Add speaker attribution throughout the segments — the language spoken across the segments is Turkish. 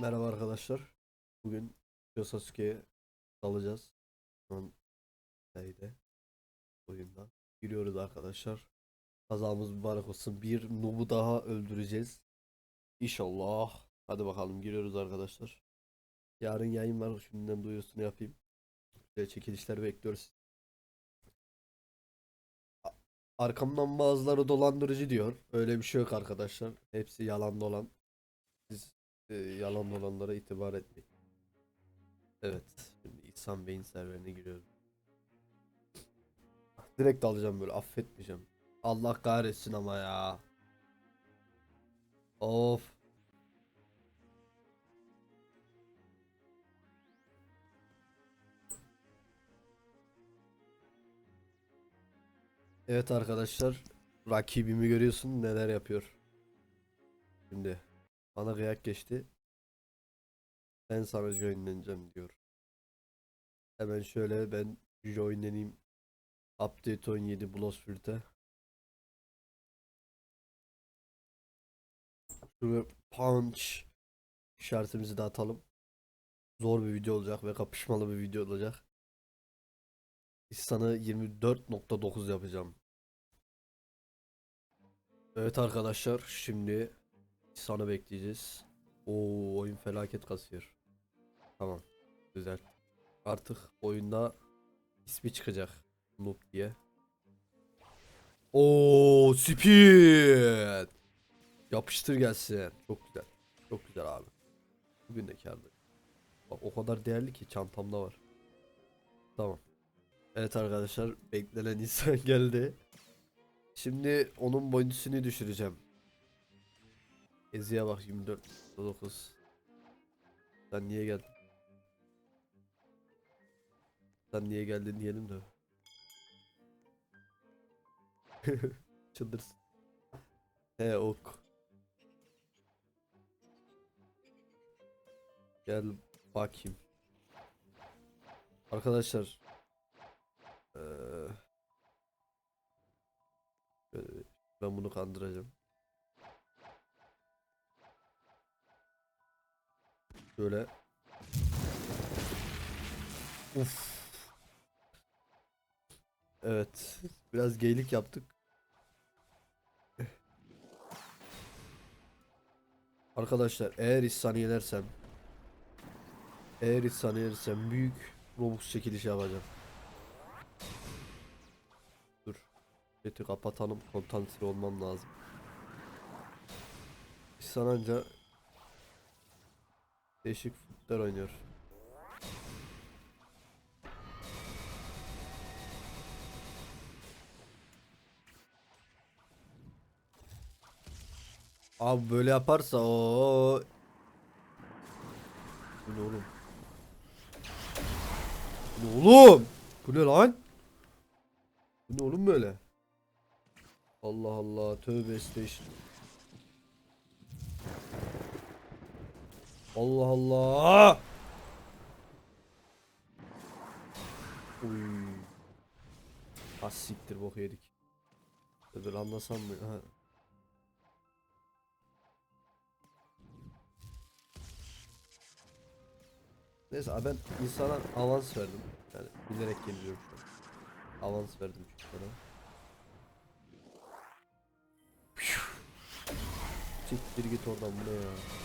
Speaker 1: Merhaba arkadaşlar. Bugün Yo Sasuke'ye dalacağız. Şu an şeyde oyunda. Giriyoruz arkadaşlar. Kazamız mübarek olsun. Bir noob'u daha öldüreceğiz. İnşallah. Hadi bakalım giriyoruz arkadaşlar. Yarın yayın var. Şimdiden duyurusunu yapayım. Böyle çekilişler bekliyoruz. Arkamdan bazıları dolandırıcı diyor. Öyle bir şey yok arkadaşlar. Hepsi yalan dolan. E, yalan dolanlara itibar etmeyin. Evet. Şimdi İhsan Bey'in serverine giriyorum. Direkt alacağım böyle affetmeyeceğim. Allah kahretsin ama ya. Of. Evet arkadaşlar. Rakibimi görüyorsun neler yapıyor. Şimdi bana kıyak geçti. Ben sana joinleneceğim diyor. Hemen şöyle ben joinleneyim. Update 17 Blossfield'e. Şuraya punch işaretimizi de atalım. Zor bir video olacak ve kapışmalı bir video olacak. İhsan'ı 24.9 yapacağım. Evet arkadaşlar şimdi İhsan'ı bekleyeceğiz. Oo oyun felaket kasıyor. Tamam. Güzel. Artık oyunda ismi çıkacak. Noob diye. Oo speed. Yapıştır gelsin. Çok güzel. Çok güzel abi. Bugün de kârlı. Bak o kadar değerli ki çantamda var. Tamam. Evet arkadaşlar beklenen insan geldi. Şimdi onun boyuntusunu düşüreceğim. Ezi'ye bak 24 9. Sen niye geldin? Sen niye geldin diyelim de. Çıldırsın. He ok. Gel bakayım. Arkadaşlar. Bir- ben bunu kandıracağım. Şöyle. Uf. Evet. Biraz geylik yaptık. Arkadaşlar eğer İhsan'ı yenersem eğer İhsan'ı yenersem büyük Robux çekilişi yapacağım. Dur. Chat'i kapatalım. Konsantre olmam lazım. İhsan anca değişik futbol oynuyor. Abi böyle yaparsa o Bu ne oğlum? Bu ne oğlum? Bu ne lan? Bu ne oğlum böyle? Allah Allah tövbe estağfurullah. Allah Allah. Uy. Ha siktir bok yedik. Dur anlasam mı? Ha. Neyse ben insana avans verdim. Yani bilerek geliyorum şu an. Avans verdim çünkü sana. Siktir git oradan bu?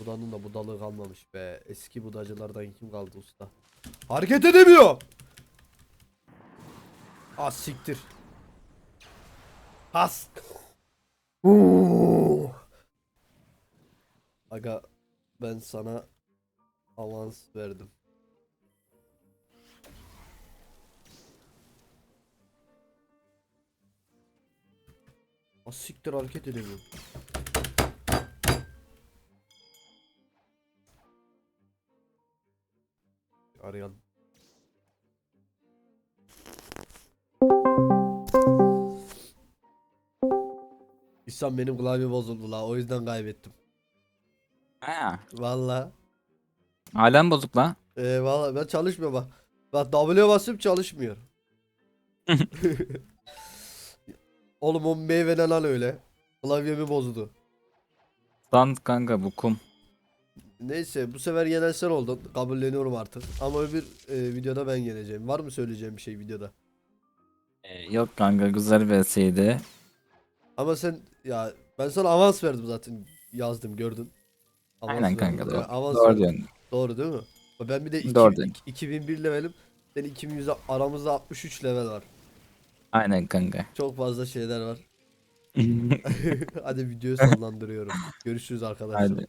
Speaker 1: Budanın da budalığı kalmamış be. Eski budacılardan kim kaldı usta? Hareket edemiyor. Az siktir. Oo. Aga ben sana avans verdim. Az siktir hareket edemiyorum. Arayan. İhsan benim klavye bozuldu la o yüzden kaybettim.
Speaker 2: Ha,
Speaker 1: Valla.
Speaker 2: hala mı bozuk lan?
Speaker 1: Ee, valla ben çalışmıyor bak. Bak W basıp çalışmıyor. Oğlum o meyvene lan öyle. Klavyemi bozdu.
Speaker 2: Lan kanka bu kum.
Speaker 1: Neyse bu sefer yenen sen oldun. Kabulleniyorum artık. Ama öbür e, videoda ben yeneceğim. Var mı söyleyeceğim bir şey videoda?
Speaker 2: Ee, yok kanka güzel bir VS'ydi.
Speaker 1: Ama sen ya ben sana avans verdim zaten yazdım gördün. Avans
Speaker 2: Aynen
Speaker 1: verdim.
Speaker 2: kanka doğru.
Speaker 1: avans
Speaker 2: Doğru
Speaker 1: verdim.
Speaker 2: diyorsun.
Speaker 1: Doğru değil mi? Ben bir de iki-
Speaker 2: Doğru diyorsun.
Speaker 1: 2001 levelim. Sen 2100 aramızda 63 level var.
Speaker 2: Aynen kanka.
Speaker 1: Çok fazla şeyler var. Hadi videoyu sonlandırıyorum. Görüşürüz arkadaşlar.
Speaker 2: Hadi.